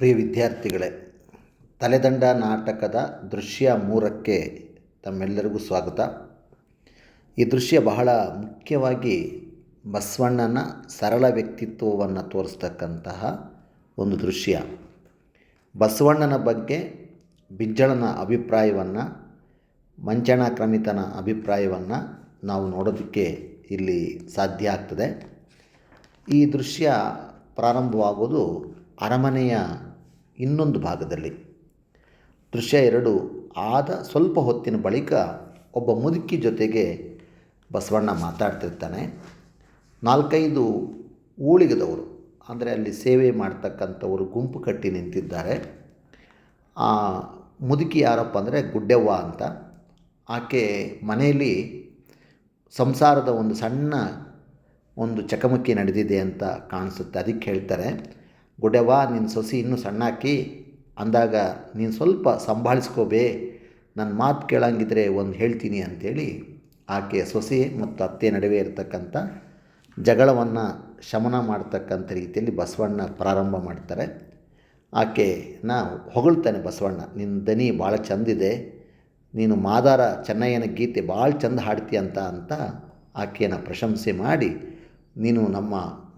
ಪ್ರಿಯ ವಿದ್ಯಾರ್ಥಿಗಳೇ, ತಲೆದಂಡ ನಾಟಕದ ದೃಶ್ಯ ಮೂರಕ್ಕೆ ತಮ್ಮೆಲ್ಲರಿಗೂ ಸ್ವಾಗತ. ಈ ದೃಶ್ಯ ಬಹಳ ಮುಖ್ಯವಾಗಿ ಬಸವಣ್ಣನ ಸರಳ ವ್ಯಕ್ತಿತ್ವವನ್ನು ತೋರಿಸ್ತಕ್ಕಂತಹ ಒಂದು ದೃಶ್ಯ. ಬಸವಣ್ಣನ ಬಗ್ಗೆ ಬಿಜ್ಜಳನ ಅಭಿಪ್ರಾಯವನ್ನು ಮಂಚಣ ಕ್ರಮಿತನ ಅಭಿಪ್ರಾಯವನ್ನು ನಾವು ನೋಡೋದಕ್ಕೆ ಇಲ್ಲಿ ಸಾಧ್ಯ ಆಗ್ತದೆ. ಈ ದೃಶ್ಯ ಪ್ರಾರಂಭವಾಗೋದು ಅರಮನೆಯ ಇನ್ನೊಂದು ಭಾಗದಲ್ಲಿ. ದೃಶ್ಯ ಎರಡು, ಆದ ಸ್ವಲ್ಪ ಹೊತ್ತಿನ ಬಳಿಕ ಒಬ್ಬ ಮುದುಕಿ ಜೊತೆಗೆ ಬಸವಣ್ಣ ಮಾತಾಡ್ತಿರ್ತಾನೆ. ನಾಲ್ಕೈದು ಊಳಿಗದವರು, ಅಂದರೆ ಅಲ್ಲಿ ಸೇವೆ ಮಾಡ್ತಕ್ಕಂಥವರು ಗುಂಪು ಕಟ್ಟಿ ನಿಂತಿದ್ದಾರೆ. ಆ ಮುದುಕಿ ಯಾರಪ್ಪ ಅಂದರೆ ಗುಡ್ಡೆವ್ವ ಅಂತ. ಆಕೆ ಮನೆಯಲ್ಲಿ ಸಂಸಾರದ ಒಂದು ಸಣ್ಣ ಒಂದು ಚಕಮಕಿ ನಡೆದಿದೆ ಅಂತ ಕಾಣಿಸುತ್ತೆ, ಅದಕ್ಕೆ ಹೇಳ್ತಾರೆ. ಗುಡ್ಡೆವ್ವ ನಿನ್ನ ಸೊಸಿ ಇನ್ನೂ ಸಣ್ಣಾಕಿ, ಅಂದಾಗ ನೀನು ಸ್ವಲ್ಪ ಸಂಭಾಳಿಸ್ಕೋಬೇ ನನ್ನ ಮಾತು ಕೇಳಂಗಿದ್ರೆ ಒಂದು ಹೇಳ್ತೀನಿ ಅಂಥೇಳಿ ಆಕೆಯ ಸೊಸೆ ಮತ್ತು ಅತ್ತೆ ನಡುವೆ ಇರತಕ್ಕಂಥ ಜಗಳವನ್ನು ಶಮನ ಮಾಡ್ತಕ್ಕಂಥ ರೀತಿಯಲ್ಲಿ ಬಸವಣ್ಣ ಪ್ರಾರಂಭ ಮಾಡ್ತಾರೆ. ಆಕೆ, ನಾ ಹೊಗಳ್ತಾನೆ ಬಸವಣ್ಣ ನಿನ್ನ ದನಿ ಭಾಳ ಚೆಂದಿದೆ, ನೀನು ಮಾದಾರ ಚೆನ್ನಯ್ಯನ ಗೀತೆ ಭಾಳ ಚಂದ ಹಾಡ್ತೀಯ ಅಂತ ಅಂತ ಆಕೆಯನ್ನು ಪ್ರಶಂಸೆ ಮಾಡಿ, ನೀನು ನಮ್ಮ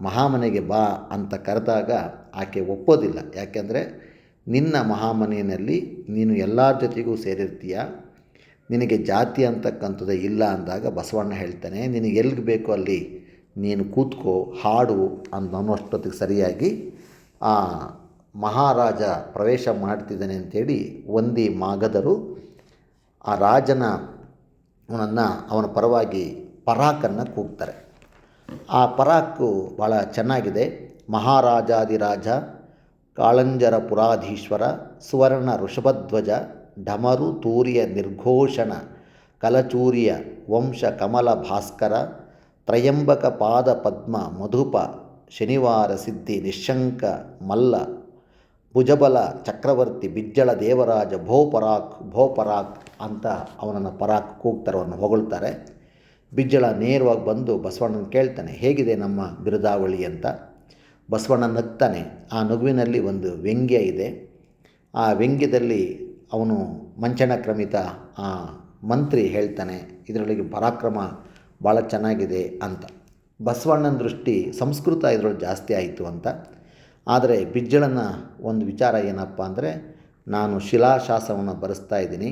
ಮಹಾಮನೆಗೆ ಬಾ ಅಂತ ಕರೆದಾಗ ಆಕೆ ಒಪ್ಪೋದಿಲ್ಲ. ಯಾಕೆಂದರೆ ನಿನ್ನ ಮಹಾಮನೆಯಲ್ಲಿ ನೀನು ಎಲ್ಲರ ಜೊತೆಗೂ ಸೇರಿರ್ತೀಯ? ನಿನಗೆ ಜಾತಿ ಅಂತಕ್ಕಂಥದ್ದೇ ಇಲ್ಲ ಅಂದಾಗ ಬಸವಣ್ಣ ಹೇಳ್ತಾನೆ, ನಿನಗೆ ಎಲ್ಲಿಗೆ ಬೇಕೋ ಅಲ್ಲಿ? ನೀನು ಕೂತ್ಕೋ, ಹಾಡು ಅಂತ ಅನ್ನೋಷ್ಟೊತ್ತಿಗೆ ಸರಿಯಾಗಿ ಆ ಮಹಾರಾಜ ಪ್ರವೇಶ ಮಾಡ್ತಿದ್ದಾನೆ ಅಂಥೇಳಿ ಒಂದಿ ಮಾಗದರು ಆ ರಾಜನ ಅವನನ್ನು ಅವನ ಪರವಾಗಿ ಪರಾಕನ್ನು ಕೂಗ್ತಾರೆ. ಆ ಪರಾಕು ಭಾಳ ಚೆನ್ನಾಗಿದೆ. ಮಹಾರಾಜಾದಿರಾಜ ಕಾಳಂಜರ ಪುರಾಧೀಶ್ವರ ಸುವರ್ಣ ಋಷಭಧ್ವಜ, ಡಮರು ತೂರಿಯ ನಿರ್ಘೋಷಣ, ಕಲಚೂರಿಯ ವಂಶ ಕಮಲ ಭಾಸ್ಕರ, ತ್ರಯಂಬಕ ಪಾದ ಪದ್ಮ ಮಧುಪ, ಶನಿವಾರ ಸಿದ್ಧಿ ನಿಶಂಕ ಮಲ್ಲ, ಭುಜಬಲ ಚಕ್ರವರ್ತಿ ಬಿಜ್ಜಳ ದೇವರಾಜ ಭೋಪರಾಕ್ ಭೋಪರಾಕ್ ಅಂತ ಅವನನ್ನು ಪರಾಕ್ ಕೂಗ್ತಾರವನ್ನು ಹೊಗಳ್ತಾರೆ. ಬಿಜ್ಜಳ ನೇರವಾಗಿ ಬಂದು ಬಸವಣ್ಣನ ಕೇಳ್ತಾನೆ, ಹೇಗಿದೆ ನಮ್ಮ ಬಿರುದಾವಳಿ ಅಂತ. ಬಸವಣ್ಣ ನಗ್ತಾನೆ. ಆ ನಗುವಿನಲ್ಲಿ ಒಂದು ವ್ಯಂಗ್ಯ ಇದೆ. ಆ ವ್ಯಂಗ್ಯದಲ್ಲಿ ಅವನು ಮಂಚನ ಕ್ರಮಿತ ಆ ಮಂತ್ರಿ ಹೇಳ್ತಾನೆ, ಇದರೊಳಗೆ ಪರಾಕ್ರಮ ಭಾಳ ಚೆನ್ನಾಗಿದೆ ಅಂತ. ಬಸವಣ್ಣನ ದೃಷ್ಟಿ ಸಂಸ್ಕೃತ ಇದರೊಳಗೆ ಜಾಸ್ತಿ ಆಯಿತು ಅಂತ. ಆದರೆ ಬಿಜ್ಜಳನ ಒಂದು ವಿಚಾರ ಏನಪ್ಪ ಅಂದರೆ, ನಾನು ಶಿಲಾಶಾಸವನ್ನು ಬರೆಸ್ತಾ ಇದ್ದೀನಿ.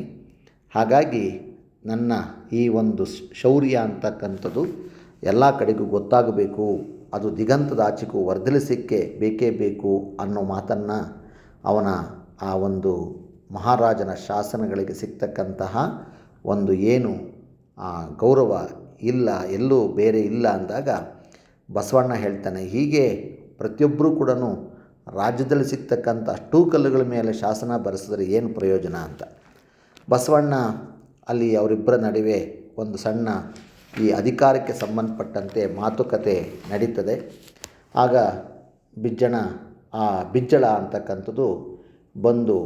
ಹಾಗಾಗಿ ನನ್ನ ಈ ಒಂದು ಶೌರ್ಯ ಅಂತಕ್ಕಂಥದ್ದು ಎಲ್ಲ ಕಡೆಗೂ ಗೊತ್ತಾಗಬೇಕು. ಅದು ದಿಗಂತದಾಚೆಗೂ ವರ್ಧಲಿಸಿಕ್ಕೆ ಬೇಕೇ ಬೇಕು ಅನ್ನೋ ಮಾತನ್ನು ಅವನ ಆ ಒಂದು ಮಹಾರಾಜನ ಶಾಸನಗಳಿಗೆ ಸಿಗ್ತಕ್ಕಂತಹ ಒಂದು ಏನು, ಆ ಗೌರವ ಇಲ್ಲ, ಎಲ್ಲೂ ಬೇರೆ ಇಲ್ಲ ಅಂದಾಗ ಬಸವಣ್ಣ ಹೇಳ್ತಾನೆ, ಹೀಗೆ ಪ್ರತಿಯೊಬ್ಬರೂ ಕೂಡ ರಾಜ್ಯದಲ್ಲಿ ಸಿಗ್ತಕ್ಕಂಥ ಅಷ್ಟೂ ಕಲ್ಲುಗಳ ಮೇಲೆ ಶಾಸನ ಬರೆಸಿದ್ರೆ ಏನು ಪ್ರಯೋಜನ ಅಂತ. ಬಸವಣ್ಣ ಅಲ್ಲಿ ಅವರಿಬ್ಬರ ನಡುವೆ ಒಂದು ಸಣ್ಣ ಈ ಅಧಿಕಾರಕ್ಕೆ ಸಂಬಂಧಪಟ್ಟಂತೆ ಮಾತುಕತೆ ನಡೀತದೆ. ಆಗ ಬಿಜ್ಜಣ, ಆ ಬಿಜ್ಜಳ ಅಂತಕ್ಕಂಥದ್ದು ಬಂದು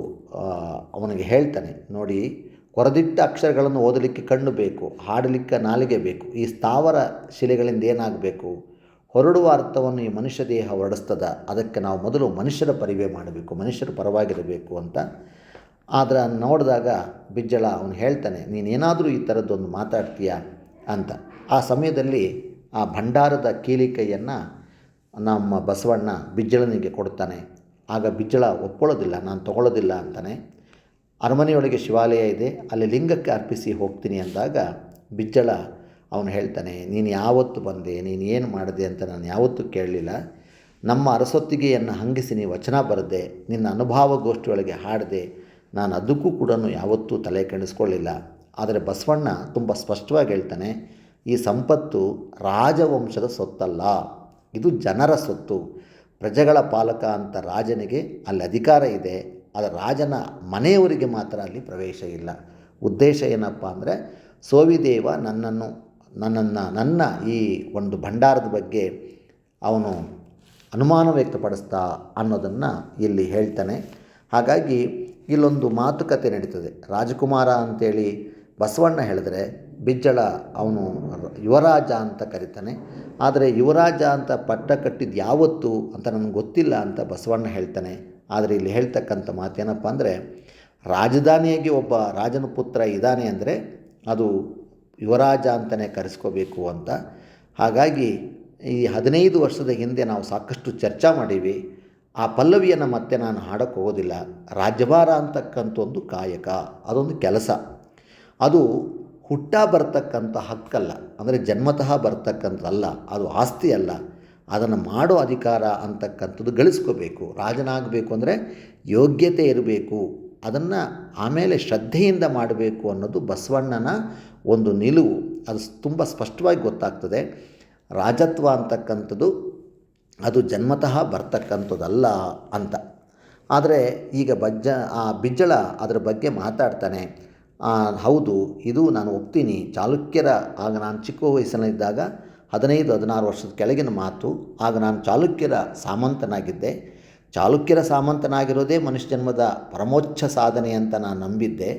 ಅವನಿಗೆ ಹೇಳ್ತಾನೆ, ನೋಡಿ, ಕೊರದಿಟ್ಟ ಅಕ್ಷರಗಳನ್ನು ಓದಲಿಕ್ಕೆ ಕಣ್ಣು ಬೇಕು, ಹಾಡಲಿಕ್ಕೆ ನಾಲಿಗೆ ಬೇಕು, ಈ ಸ್ಥಾವರ ಶಿಲೆಗಳಿಂದ ಏನಾಗಬೇಕು? ಹೊರಡುವ ಅರ್ಥವನ್ನು ಈ ಮನುಷ್ಯ ದೇಹ ಹೊರಡಿಸ್ತದ, ಅದಕ್ಕೆ ನಾವು ಮೊದಲು ಮನುಷ್ಯರ ಪರಿವೇ ಮಾಡಬೇಕು, ಮನುಷ್ಯರ ಪರವಾಗಿರಬೇಕು ಅಂತ. ಆದರೆ ನೋಡಿದಾಗ ಬಿಜ್ಜಳ ಅವನು ಹೇಳ್ತಾನೆ, ನೀನೇನಾದರೂ ಈ ಥರದ್ದೊಂದು ಮಾತಾಡ್ತೀಯ? ಅಂತ. ಆ ಸಮಯದಲ್ಲಿ ಆ ಭಂಡಾರದ ಕೀಲಿಕೈಯನ್ನು ನಮ್ಮ ಬಸವಣ್ಣ ಬಿಜ್ಜಳನಿಗೆ ಕೊಡ್ತಾನೆ. ಆಗ ಬಿಜ್ಜಳ ಒಪ್ಕೊಳ್ಳೋದಿಲ್ಲ, ನಾನು ತಗೊಳ್ಳೋದಿಲ್ಲ ಅಂತಾನೆ. ಅರಮನೆಯೊಳಗೆ ಶಿವಾಲಯ ಇದೆ, ಅಲ್ಲಿ ಲಿಂಗಕ್ಕೆ ಅರ್ಪಿಸಿ ಹೋಗ್ತೀನಿ ಅಂದಾಗ ಬಿಜ್ಜಳ ಅವನು ಹೇಳ್ತಾನೆ, ನೀನು ಯಾವತ್ತು ಬಂದೆ, ನೀನು ಏನು ಮಾಡಿದೆ ಅಂತ ನಾನು ಯಾವತ್ತೂ ಕೇಳಲಿಲ್ಲ. ನಮ್ಮ ಅರಸೊತ್ತಿಗೆಯನ್ನು ಹಂಗಿಸಿ ನೀ ವಚನ ಬರೆದೆ, ನಿನ್ನ ಅನುಭವ ಗೋಷ್ಠಿಯೊಳಗೆ ಹಾಡಿದೆ, ನಾನು ಅದಕ್ಕೂ ಕೂಡ ಯಾವತ್ತೂ ತಲೆ ಕೆಡಿಸ್ಕೊಳ್ಳಿಲ್ಲ. ಆದರೆ ಬಸವಣ್ಣ ತುಂಬ ಸ್ಪಷ್ಟವಾಗಿ ಹೇಳ್ತಾನೆ, ಈ ಸಂಪತ್ತು ರಾಜವಂಶದ ಸೊತ್ತಲ್ಲ, ಇದು ಜನರ ಸೊತ್ತು. ಪ್ರಜೆಗಳ ಪಾಲಕ ಅಂತ ರಾಜನಿಗೆ ಅಲ್ಲಿ ಅಧಿಕಾರ ಇದೆ, ಆದರೆ ರಾಜನ ಮನೆಯವರಿಗೆ ಮಾತ್ರ ಅಲ್ಲಿ ಪ್ರವೇಶ ಇಲ್ಲ. ಉದ್ದೇಶ ಏನಪ್ಪ ಅಂದರೆ, ಸೋವಿದೇವ ನನ್ನನ್ನು ನನ್ನನ್ನು, ನನ್ನ ಈ ಒಂದು ಭಂಡಾರದ ಬಗ್ಗೆ ಅವನು ಅನುಮಾನ ವ್ಯಕ್ತಪಡಿಸ್ತಾ ಅನ್ನೋದನ್ನು ಇಲ್ಲಿ ಹೇಳ್ತಾನೆ. ಹಾಗಾಗಿ ಇಲ್ಲೊಂದು ಮಾತುಕತೆ ನಡೀತದೆ. ರಾಜಕುಮಾರ ಅಂತೇಳಿ ಬಸವಣ್ಣ ಹೇಳಿದ್ರೆ, ಬಿಜ್ಜಳ ಅವನು ಯುವರಾಜ ಅಂತ ಕರಿತಾನೆ. ಆದರೆ ಯುವರಾಜ ಅಂತ ಪಟ್ಟ ಕಟ್ಟಿದ್ದು ಯಾವತ್ತು ಅಂತ ನನಗೆ ಗೊತ್ತಿಲ್ಲ ಅಂತ ಬಸವಣ್ಣ ಹೇಳ್ತಾನೆ. ಆದರೆ ಇಲ್ಲಿ ಹೇಳ್ತಕ್ಕಂಥ ಮಾತೇನಪ್ಪ ಅಂದರೆ, ರಾಜಧಾನಿಯಾಗಿ ಒಬ್ಬ ರಾಜನ ಪುತ್ರ ಇದ್ದಾನೆ ಅಂದರೆ ಅದು ಯುವರಾಜ ಅಂತಲೇ ಕರೆಸ್ಕೋಬೇಕು ಅಂತ. ಹಾಗಾಗಿ ಈ ಹದಿನೈದು ವರ್ಷದ ಹಿಂದೆ ನಾವು ಸಾಕಷ್ಟು ಚರ್ಚೆ ಮಾಡೀವಿ. ಆ ಪಲ್ಲವಿಯನ್ನು ಮತ್ತೆ ನಾನು ಹಾಡೋಕ್ಕೆ ಹೋಗೋದಿಲ್ಲ. ರಾಜ್ಯಭಾರ ಅಂತಕ್ಕಂಥ ಒಂದು ಕಾಯಕ, ಅದೊಂದು ಕೆಲಸ. ಅದು ಹುಟ್ಟ ಬರ್ತಕ್ಕಂಥ ಹಕ್ಕಲ್ಲ. ಅಂದರೆ ಜನ್ಮತಃ ಬರ್ತಕ್ಕಂಥದ್ದಲ್ಲ. ಅದು ಆಸ್ತಿ ಅಲ್ಲ. ಅದನ್ನು ಮಾಡೋ ಅಧಿಕಾರ ಅಂತಕ್ಕಂಥದ್ದು ಗಳಿಸ್ಕೋಬೇಕು. ರಾಜನಾಗಬೇಕು ಅಂದರೆ ಯೋಗ್ಯತೆ ಇರಬೇಕು. ಅದನ್ನು ಆಮೇಲೆ ಶ್ರದ್ಧೆಯಿಂದ ಮಾಡಬೇಕು ಅನ್ನೋದು ಬಸವಣ್ಣನ ಒಂದು ನಿಲುವು. ಅದು ತುಂಬ ಸ್ಪಷ್ಟವಾಗಿ ಗೊತ್ತಾಗ್ತದೆ. ರಾಜತ್ವ ಅಂತಕ್ಕಂಥದ್ದು ಅದು ಜನ್ಮತಃ ಬರ್ತಕ್ಕಂಥದ್ದಲ್ಲ ಅಂತ. ಆದರೆ ಈಗ ಬಜ್ಜ, ಆ ಬಿಜ್ಜಳ ಅದರ ಬಗ್ಗೆ ಮಾತಾಡ್ತಾನೆ. ಹೌದು, ಇದು ನಾನು ಒಪ್ತೀನಿ. ಚಾಲುಕ್ಯರ, ಆಗ ನಾನು ಚಿಕ್ಕ ವಯಸ್ಸಿನಲ್ಲಿದ್ದಾಗ ಹದಿನೈದು, ಹದಿನಾರು ವರ್ಷದ ಕೆಳಗಿನ ಮಾತು, ಆಗ ನಾನು ಚಾಲುಕ್ಯರ ಸಾಮಂತನಾಗಿದ್ದೆ. ಚಾಲುಕ್ಯರ ಸಾಮಂತನಾಗಿರೋದೇ ಮನುಷ್ಯ ಜನ್ಮದ ಪರಮೋಚ್ಛ ಸಾಧನೆ ಅಂತ ನಾನು ನಂಬಿದ್ದೆ.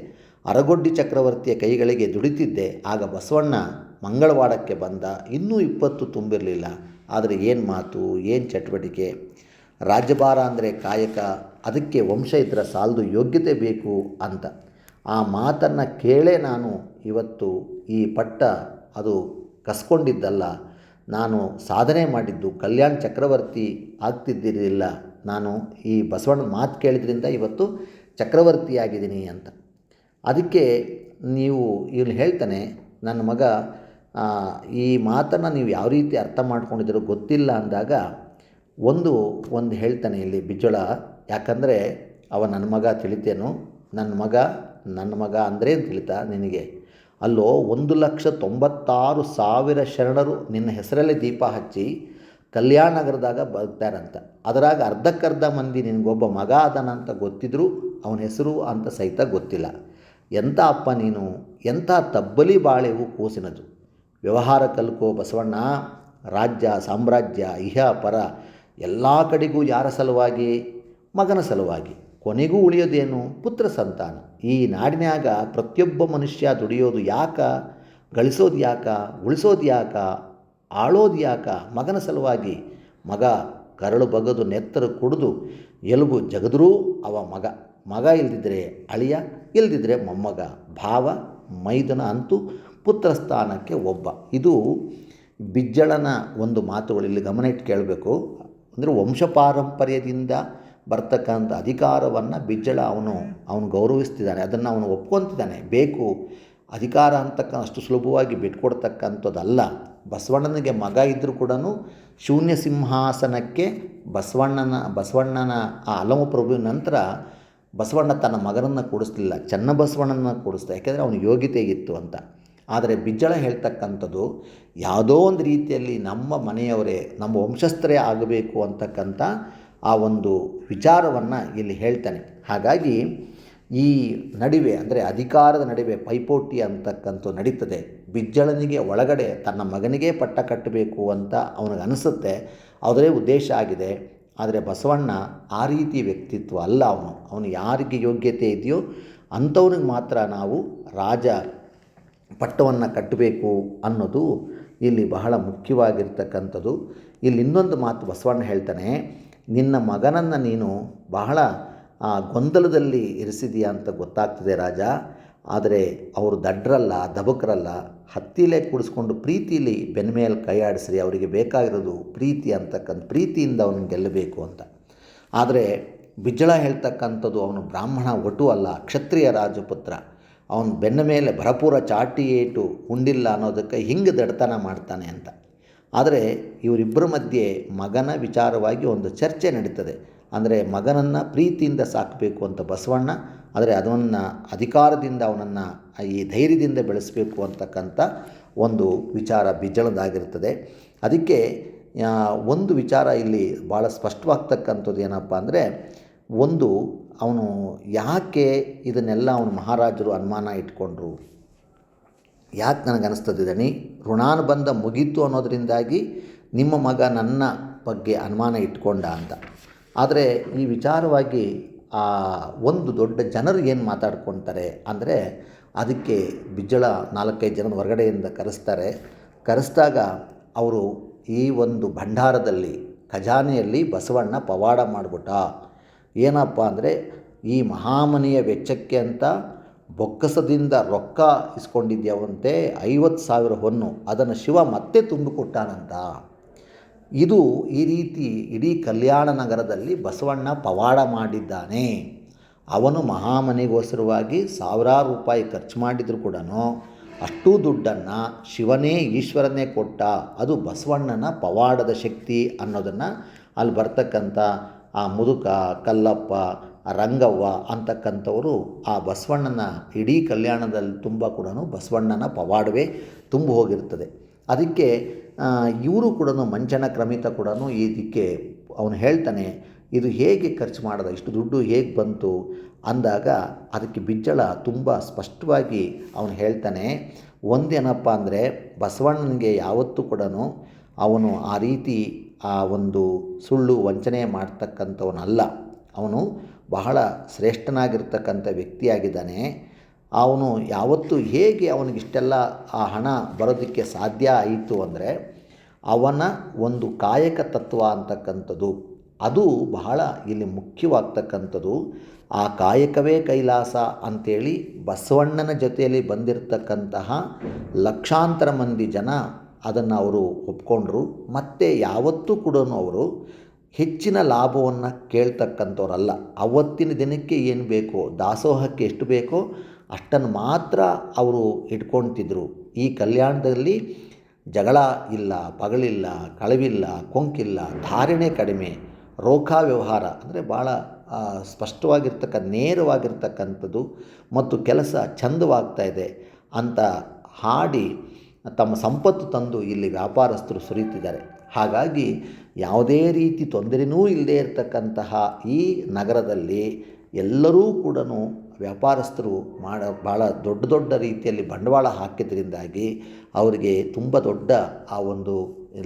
ಅರಗೊಡ್ಡಿ ಚಕ್ರವರ್ತಿಯ ಕೈಗಳಿಗೆ ದುಡಿತಿದ್ದೆ. ಆಗ ಬಸವಣ್ಣ ಮಂಗಳವಾಡಕ್ಕೆ ಬಂದ. ಇನ್ನೂ ಇಪ್ಪತ್ತು ತುಂಬಿರಲಿಲ್ಲ. ಆದರೆ ಏನು ಮಾತು, ಏನು ಚಟುವಟಿಕೆ? ರಾಜ್ಯಭಾರ ಅಂದರೆ ಕಾಯಕ. ಅದಕ್ಕೆ ವಂಶ ಇದ್ದರೆ ಸಾಲದು ಯೋಗ್ಯತೆ ಬೇಕು ಅಂತ. ಆ ಮಾತನ್ನು ಕೇಳೇ ನಾನು ಇವತ್ತು ಈ ಪಟ್ಟ ಅದು ಕಸ್ಕೊಂಡಿದ್ದಲ್ಲ. ನಾನು ಸಾಧನೆ ಮಾಡಿದ್ದು, ಕಲ್ಯಾಣ ಚಕ್ರವರ್ತಿ ಆಗ್ತಿದ್ದಿರಲಿಲ್ಲ. ನಾನು ಈ ಬಸವಣ್ಣ ಮಾತು ಕೇಳಿದ್ರಿಂದ ಇವತ್ತು ಚಕ್ರವರ್ತಿಯಾಗಿದ್ದೀನಿ ಅಂತ. ಅದಕ್ಕೆ ನೀವು ಇಲ್ಲಿ ಹೇಳ್ತಾನೆ, ನನ್ನ ಮಗ ಈ ಮಾತನ್ನು ನೀವು ಯಾವ ರೀತಿ ಅರ್ಥ ಮಾಡ್ಕೊಂಡಿದ್ದೀರೋ ಗೊತ್ತಿಲ್ಲ ಅಂದಾಗ ಒಂದು ಒಂದು ಹೇಳ್ತಾನೆ ಇಲ್ಲಿ ಬಿಜ್ಜಳ ಯಾಕಂದರೆ, ಅವ ನನ್ನ ಮಗ ತಿಳಿತೇನು. ನನ್ನ ಮಗ ನನ್ನ ಮಗ ಅಂದರೆ ತಿಳಿತಾ ನಿನಗೆ. ಅಲ್ಲೋ, ಒಂದು ಲಕ್ಷ ತೊಂಬತ್ತಾರು ಸಾವಿರ ಶರಣರು ನಿನ್ನ ಹೆಸರಲ್ಲೇ ದೀಪ ಹಚ್ಚಿ ಕಲ್ಯಾಣ ನಗರದಾಗ ಬರ್ತಾರಂತ ಅದರಾಗ ಅರ್ಧಕ್ಕರ್ಧ ಮಂದಿ ನಿನಗೊಬ್ಬ ಮಗ ಅದಾನಂತ ಗೊತ್ತಿದ್ರು, ಅವನ ಹೆಸರು ಅಂತ ಸಹಿತ ಗೊತ್ತಿಲ್ಲ. ಎಂಥ ಅಪ್ಪ ನೀನು? ಎಂಥ ತಬ್ಬಲಿ ಬಾಳೆವು ಕೂಸಿನದು? ವ್ಯವಹಾರ ಕಲ್ಕೋ ಬಸವಣ್ಣ. ರಾಜ್ಯ, ಸಾಮ್ರಾಜ್ಯ, ಇಹ, ಪರ, ಎಲ್ಲ ಕಡೆಗೂ ಯಾರ ಸಲುವಾಗಿ? ಮಗನ ಸಲುವಾಗಿ. ಕೊನೆಗೂ ಉಳಿಯೋದೇನು? ಪುತ್ರ ಸಂತಾನ. ಈ ನಾಡಿನ್ಯಾಗ ಪ್ರತಿಯೊಬ್ಬ ಮನುಷ್ಯ ದುಡಿಯೋದು ಯಾಕ? ಗಳಿಸೋದು ಯಾಕ? ಉಳಿಸೋದು ಯಾಕ? ಆಳೋದು ಯಾಕ? ಮಗನ ಸಲುವಾಗಿ ಮಗ ಕರಳು ಬಗದು ನೆತ್ತರು ಕುಡಿದು ಎಲುಬು ಜಗದ್ರೂ ಅವ ಮಗ. ಮಗ ಇಲ್ದಿದ್ರೆ ಅಳಿಯ, ಇಲ್ದಿದ್ರೆ ಮೊಮ್ಮಗ. ಭಾವ ಮೈದನ ಅಂತೂ ಪುತ್ರ ಸ್ಥಾನಕ್ಕೆ ಒಬ್ಬ. ಇದು ಬಿಜ್ಜಳನ ಒಂದು ಮಾತುಗಳು. ಇಲ್ಲಿ ಗಮನ ಇಟ್ಟು ಕೇಳಬೇಕು. ಅಂದರೆ ವಂಶ ಪಾರಂಪರ್ಯದಿಂದ ಬರ್ತಕ್ಕಂಥ ಅಧಿಕಾರವನ್ನು ಬಿಜ್ಜಳ ಅವನು ಅವನು ಗೌರವಿಸ್ತಿದ್ದಾನೆ ಅದನ್ನು ಅವನು ಒಪ್ಕೊತಿದ್ದಾನೆ ಬೇಕು. ಅಧಿಕಾರ ಅಂತಕ್ಕ ಅಷ್ಟು ಸುಲಭವಾಗಿ ಬಿಟ್ಕೊಡ್ತಕ್ಕಂಥದ್ದಲ್ಲ. ಬಸವಣ್ಣನಿಗೆ ಮಗ ಇದ್ದರೂ ಕೂಡ ಶೂನ್ಯ ಸಿಂಹಾಸನಕ್ಕೆ ಬಸವಣ್ಣನ ಬಸವಣ್ಣನ ಆ ಅಲಮ ಪ್ರಭುವಿನ ನಂತರ ಬಸವಣ್ಣ ತನ್ನ ಮಗನನ್ನು ಕೂಡಿಸ್ಲಿಲ್ಲ. ಚನ್ನಬಸವಣ್ಣನ ಕೂಡಿಸ್ತಾ ಯಾಕೆಂದರೆ ಅವನು ಯೋಗ್ಯತೆ ಇತ್ತು ಅಂತ. ಆದರೆ ಬಿಜ್ಜಳ ಹೇಳ್ತಕ್ಕಂಥದ್ದು ಯಾವುದೋ ಒಂದು ರೀತಿಯಲ್ಲಿ ನಮ್ಮ ಮನೆಯವರೇ, ನಮ್ಮ ವಂಶಸ್ಥರೇ ಆಗಬೇಕು ಅಂತಕ್ಕಂಥ ಆ ಒಂದು ವಿಚಾರವನ್ನು ಇಲ್ಲಿ ಹೇಳ್ತಾನೆ. ಹಾಗಾಗಿ ಈ ನಡುವೆ ಅಂದರೆ ಅಧಿಕಾರದ ನಡುವೆ ಪೈಪೋಟಿ ಅಂತಕ್ಕಂಥ ನಡೀತದೆ. ಬಿಜ್ಜಳನಿಗೆ ಒಳಗಡೆ ತನ್ನ ಮಗನಿಗೆ ಪಟ್ಟ ಕಟ್ಟಬೇಕು ಅಂತ ಅವನಿಗೆ ಅನಿಸುತ್ತೆ. ಅದರೇ ಉದ್ದೇಶ ಆಗಿದೆ. ಆದರೆ ಬಸವಣ್ಣ ಆ ರೀತಿ ವ್ಯಕ್ತಿತ್ವ ಅಲ್ಲ ಅವನು. ಅವನು ಯಾರಿಗೆ ಯೋಗ್ಯತೆ ಇದೆಯೋ ಅಂಥವ್ನಿಗೆ ಮಾತ್ರ ನಾವು ರಾಜ ಪಟ್ಟವನ್ನು ಕಟ್ಟಬೇಕು ಅನ್ನೋದು ಇಲ್ಲಿ ಬಹಳ ಮುಖ್ಯವಾಗಿರ್ತಕ್ಕಂಥದ್ದು. ಇಲ್ಲಿ ಇನ್ನೊಂದು ಮಾತು ಬಸವಣ್ಣ ಹೇಳ್ತಾನೆ. ನಿನ್ನ ಮಗನನ್ನು ನೀನು ಬಹಳ ಗೊಂದಲದಲ್ಲಿ ಇರಿಸಿದೀಯ ಅಂತ ಗೊತ್ತಾಗ್ತದೆ ರಾಜ. ಆದರೆ ಅವರು ದಡ್ರಲ್ಲ, ದಬಕರಲ್ಲ, ಹತ್ತಿಲೇ ಕೂಡಿಸ್ಕೊಂಡು ಪ್ರೀತಿಲಿ ಬೆನ್ನ ಮೇಲೆ ಕೈ ಆಡಿಸ್ರಿ, ಅವರಿಗೆ ಬೇಕಾಗಿರೋದು ಪ್ರೀತಿ ಅಂತಕ್ಕಂಥ, ಪ್ರೀತಿಯಿಂದ ಅವನು ಗೆಲ್ಲಬೇಕು ಅಂತ. ಆದರೆ ಬಿಜ್ಜಳ ಹೇಳ್ತಕ್ಕಂಥದ್ದು ಅವನು ಬ್ರಾಹ್ಮಣ ಒಟು ಅಲ್ಲ, ಕ್ಷತ್ರಿಯ ರಾಜಪುತ್ರ. ಅವನು ಬೆನ್ನ ಮೇಲೆ ಭರಪೂರ ಚಾಟಿ ಏಟು, ಉಂಡಿಲ್ಲ ಅನ್ನೋದಕ್ಕೆ ಹಿಂಗೆ ದಡ್ತನ ಮಾಡ್ತಾನೆ ಅಂತ. ಆದರೆ ಇವರಿಬ್ಬರ ಮಧ್ಯೆ ಮಗನ ವಿಚಾರವಾಗಿ ಒಂದು ಚರ್ಚೆ ನಡೀತದೆ. ಅಂದರೆ ಮಗನನ್ನು ಪ್ರೀತಿಯಿಂದ ಸಾಕಬೇಕು ಅಂತ ಬಸವಣ್ಣ, ಆದರೆ ಅದನ್ನು ಅಧಿಕಾರದಿಂದ ಅವನನ್ನು ಈ ಧೈರ್ಯದಿಂದ ಬೆಳೆಸಬೇಕು ಅಂತಕ್ಕಂಥ ಒಂದು ವಿಚಾರ ಬಿಜ್ಜಳದಾಗಿರ್ತದೆ ಅದಕ್ಕೆ ಒಂದು ವಿಚಾರ ಇಲ್ಲಿ ಭಾಳ ಸ್ಪಷ್ಟವಾಗ್ತಕ್ಕಂಥದ್ದು ಏನಪ್ಪ ಅಂದರೆ, ಒಂದು ಅವನು ಯಾಕೆ ಇದನ್ನೆಲ್ಲ ಅವನು ಮಹಾರಾಜರು ಅನುಮಾನ ಇಟ್ಕೊಂಡ್ರು? ಯಾಕೆ ನನಗನ್ನಿಸ್ತದೆ ದಣಿ? ಋಣಾನುಬಂಧ ಮುಗೀತು ಅನ್ನೋದರಿಂದಾಗಿ ನಿಮ್ಮ ಮಗ ನನ್ನ ಬಗ್ಗೆ ಅನುಮಾನ ಇಟ್ಕೊಂಡ ಅಂತ. ಆದರೆ ಈ ವಿಚಾರವಾಗಿ ಆ ಒಂದು ದೊಡ್ಡ ಜನರು ಏನು ಮಾತಾಡ್ಕೊತಾರೆ ಅಂದರೆ ಅದಕ್ಕೆ ಬಿಜ್ಜಳ ನಾಲ್ಕೈದು ಜನ ಹೊರಗಡೆಯಿಂದ ಕರೆಸ್ತಾರೆ. ಕರೆಸ್ದಾಗ ಅವರು ಈ ಒಂದು ಭಂಡಾರದಲ್ಲಿ, ಖಜಾನೆಯಲ್ಲಿ ಬಸವಣ್ಣ ಪವಾಡ ಮಾಡಿಬಿಟ್ಟ. ಏನಪ್ಪ ಅಂದರೆ ಈ ಮಹಾಮನೆಯ ವೆಚ್ಚಕ್ಕೆ ಅಂತ ಬೊಕ್ಕಸದಿಂದ ರೊಕ್ಕ ಇಸ್ಕೊಂಡಿದ್ಯಾವಂತೆ ಐವತ್ತು ಸಾವಿರ ಹೊನ್ನು, ಅದನ್ನು ಶಿವ ಮತ್ತೆ ತುಂಬಿಕೊಟ್ಟಾನಂತ ಇದು ಈ ರೀತಿ ಇಡೀ ಕಲ್ಯಾಣ ನಗರದಲ್ಲಿ ಬಸವಣ್ಣ ಪವಾಡ ಮಾಡಿದ್ದಾನೆ. ಅವನು ಮಹಾಮನೆಗೋಸರವಾಗಿ ಸಾವಿರಾರು ರೂಪಾಯಿ ಖರ್ಚು ಮಾಡಿದರೂ ಕೂಡ ಅಷ್ಟೂ ದುಡ್ಡನ್ನು ಶಿವನೇ ಈಶ್ವರನೇ ಕೊಟ್ಟ, ಅದು ಬಸವಣ್ಣನ ಪವಾಡದ ಶಕ್ತಿ ಅನ್ನೋದನ್ನು ಅಲ್ಲಿ ಬರ್ತಕ್ಕಂಥ ಆ ಮುದುಕ ಕಲ್ಲಪ್ಪ ರಂಗವ್ವ ಅಂತಕ್ಕಂಥವರು ಆ ಬಸವಣ್ಣನ ಇಡೀ ಕಲ್ಯಾಣದಲ್ಲಿ ತುಂಬ ಕೂಡ ಬಸವಣ್ಣನ ಪವಾಡವೇ ತುಂಬಿ ಹೋಗಿರ್ತದೆ. ಅದಕ್ಕೆ ಇವರು ಕೂಡ ಮಂಚನ ಕ್ರಮಿತ ಕೂಡ ಇದಕ್ಕೆ ಅವನು ಹೇಳ್ತಾನೆ, ಇದು ಹೇಗೆ ಖರ್ಚು ಮಾಡಿದ? ಇಷ್ಟು ದುಡ್ಡು ಹೇಗೆ ಬಂತು? ಅಂದಾಗ ಅದಕ್ಕೆ ಬಿಜ್ಜಳ ತುಂಬ ಸ್ಪಷ್ಟವಾಗಿ ಅವನು ಹೇಳ್ತಾನೆ, ಒಂದೇನಪ್ಪ ಅಂದರೆ ಬಸವಣ್ಣನಿಗೆ ಯಾವತ್ತೂ ಕೂಡ ಅವನು ಆ ರೀತಿ ಆ ಒಂದು ಸುಳ್ಳು ವಂಚನೆ ಮಾಡ್ತಕ್ಕಂಥವನಲ್ಲ. ಅವನು ಬಹಳ ಶ್ರೇಷ್ಠನಾಗಿರ್ತಕ್ಕಂಥ ವ್ಯಕ್ತಿಯಾಗಿದ್ದಾನೆ. ಅವನು ಯಾವತ್ತು ಹೇಗೆ ಅವನಿಗಿಷ್ಟೆಲ್ಲ ಆ ಹಣ ಬರೋದಕ್ಕೆ ಸಾಧ್ಯ ಆಯಿತು ಅಂದರೆ ಅವನ ಒಂದು ಕಾಯಕ ತತ್ವ ಅಂತಕ್ಕಂಥದ್ದು. ಅದು ಬಹಳ ಇಲ್ಲಿ ಮುಖ್ಯವಾಗ್ತಕ್ಕಂಥದ್ದು. ಆ ಕಾಯಕವೇ ಕೈಲಾಸ ಅಂಥೇಳಿ ಬಸವಣ್ಣನ ಜೊತೆಯಲ್ಲಿ ಬಂದಿರತಕ್ಕಂತಹ ಲಕ್ಷಾಂತರ ಮಂದಿ ಜನ ಅದನ್ನು ಅವರು ಒಪ್ಕೊಂಡ್ರು. ಮತ್ತು ಯಾವತ್ತೂ ಕೂಡ ಅವರು ಹೆಚ್ಚಿನ ಲಾಭವನ್ನು ಕೇಳ್ತಕ್ಕಂಥವ್ರಲ್ಲ. ಅವತ್ತಿನ ದಿನಕ್ಕೆ ಏನು ಬೇಕೋ, ದಾಸೋಹಕ್ಕೆ ಎಷ್ಟು ಬೇಕೋ ಅಷ್ಟನ್ನು ಮಾತ್ರ ಅವರು ಇಟ್ಕೊಳ್ತಿದ್ರು ಈ ಕಲ್ಯಾಣದಲ್ಲಿ ಜಗಳ ಇಲ್ಲ, ಪಗಳಿಲ್ಲ, ಕಳವಿಲ್ಲ, ಕೊಂಕಿಲ್ಲ, ಧಾರಣೆ ಕಡಿಮೆ. ರೋಖಾ ವ್ಯವಹಾರ ಅಂದರೆ ಭಾಳ ಸ್ಪಷ್ಟವಾಗಿರ್ತಕ್ಕ, ನೇರವಾಗಿರ್ತಕ್ಕಂಥದ್ದು ಮತ್ತು ಕೆಲಸ ಚಂದವಾಗ್ತಾ ಇದೆ ಅಂತ ಹಾಡಿ ತಮ್ಮ ಸಂಪತ್ತು ತಂದು ಇಲ್ಲಿ ವ್ಯಾಪಾರಸ್ಥರು ಸುರಿಯುತ್ತಿದ್ದಾರೆ ಹಾಗಾಗಿ ಯಾವುದೇ ರೀತಿ ತೊಂದರೆಯೂ ಇಲ್ಲದೇ ಇರತಕ್ಕಂತಹ ಈ ನಗರದಲ್ಲಿ ಎಲ್ಲರೂ ಕೂಡ ವ್ಯಾಪಾರಸ್ಥರು ಮಾಡ ಭಾಳ ದೊಡ್ಡ ದೊಡ್ಡ ರೀತಿಯಲ್ಲಿ ಬಂಡವಾಳ ಹಾಕಿದ್ರಿಂದಾಗಿ ಅವರಿಗೆ ತುಂಬ ದೊಡ್ಡ ಆ ಒಂದು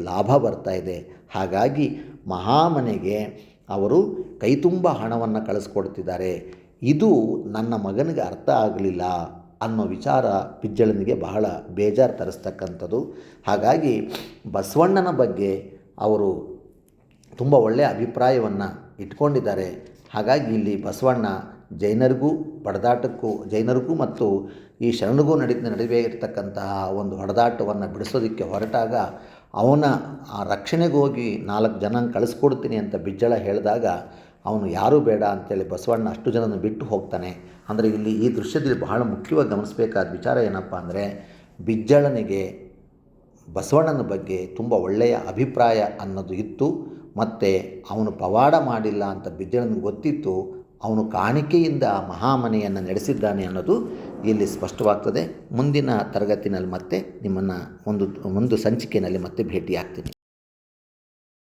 ಲಾಭ ಬರ್ತಾ ಇದೆ. ಹಾಗಾಗಿ ಮಹಾಮನೆಗೆ ಅವರು ಕೈ ತುಂಬ ಹಣವನ್ನು ಕಳಿಸ್ಕೊಡ್ತಿದ್ದಾರೆ. ಇದು ನನ್ನ ಮಗನಿಗೆ ಅರ್ಥ ಆಗಲಿಲ್ಲ. ಅನ್ನೋ ವಿಚಾರ ಪಿಜ್ಜಳನಿಗೆ ಬಹಳ ಬೇಜಾರು ತರಿಸ್ತಕ್ಕಂಥದ್ದು. ಹಾಗಾಗಿ ಬಸವಣ್ಣನ ಬಗ್ಗೆ ಅವರು ತುಂಬ ಒಳ್ಳೆಯ ಅಭಿಪ್ರಾಯವನ್ನು ಇಟ್ಕೊಂಡಿದ್ದಾರೆ. ಹಾಗಾಗಿ ಇಲ್ಲಿ ಬಸವಣ್ಣ ಜೈನರಿಗೂ ಪಡದಾಟಕ್ಕೂ ಜೈನರಿಗೂ ಮತ್ತು ಈ ಶರಣಗೂ ನಡಿ ನಡುವೆ ಇರತಕ್ಕಂತಹ ಒಂದು ಹೊಡೆದಾಟವನ್ನು ಬಿಡಿಸೋದಕ್ಕೆ ಹೊರಟಾಗ ಅವನ ಆ ರಕ್ಷಣೆಗೋಗಿ ನಾಲ್ಕು ಜನ ಕಳಿಸ್ಕೊಡ್ತೀನಿ ಅಂತ ಬಿಜ್ಜಳ ಹೇಳಿದಾಗ ಅವನು ಯಾರೂ ಬೇಡ ಅಂತೇಳಿ ಬಸವಣ್ಣ ಅಷ್ಟು ಜನನ ಬಿಟ್ಟು ಹೋಗ್ತಾನೆ. ಅಂದರೆ ಇಲ್ಲಿ ಈ ದೃಶ್ಯದಲ್ಲಿ ಬಹಳ ಮುಖ್ಯವಾಗಿ ಗಮನಿಸಬೇಕಾದ ವಿಚಾರ ಏನಪ್ಪ ಅಂದರೆ, ಬಿಜ್ಜಳನಿಗೆ ಬಸವಣ್ಣನ ಬಗ್ಗೆ ತುಂಬ ಒಳ್ಳೆಯ ಅಭಿಪ್ರಾಯ ಅನ್ನೋದು ಇತ್ತು. ಮತ್ತು ಅವನು ಪವಾಡ ಮಾಡಿಲ್ಲ ಅಂತ ಬಿಜ್ಜಳನಿಗೆ ಗೊತ್ತಿತ್ತು. ಅವನು ಕಾಣಿಕೆಯಿಂದ ಮಹಾಮನೆಯನ್ನು ನಡೆಸಿದ್ದಾನೆ ಅನ್ನೋದು ಇಲ್ಲಿ ಸ್ಪಷ್ಟವಾಗ್ತದೆ. ಮುಂದಿನ ತರಗತಿನಲ್ಲಿ ಮತ್ತೆ ನಿಮ್ಮನ್ನು ಒಂದು ಒಂದು ಸಂಚಿಕೆಯಲ್ಲಿ ಮತ್ತೆ ಭೇಟಿಯಾಗ್ತೀನಿ.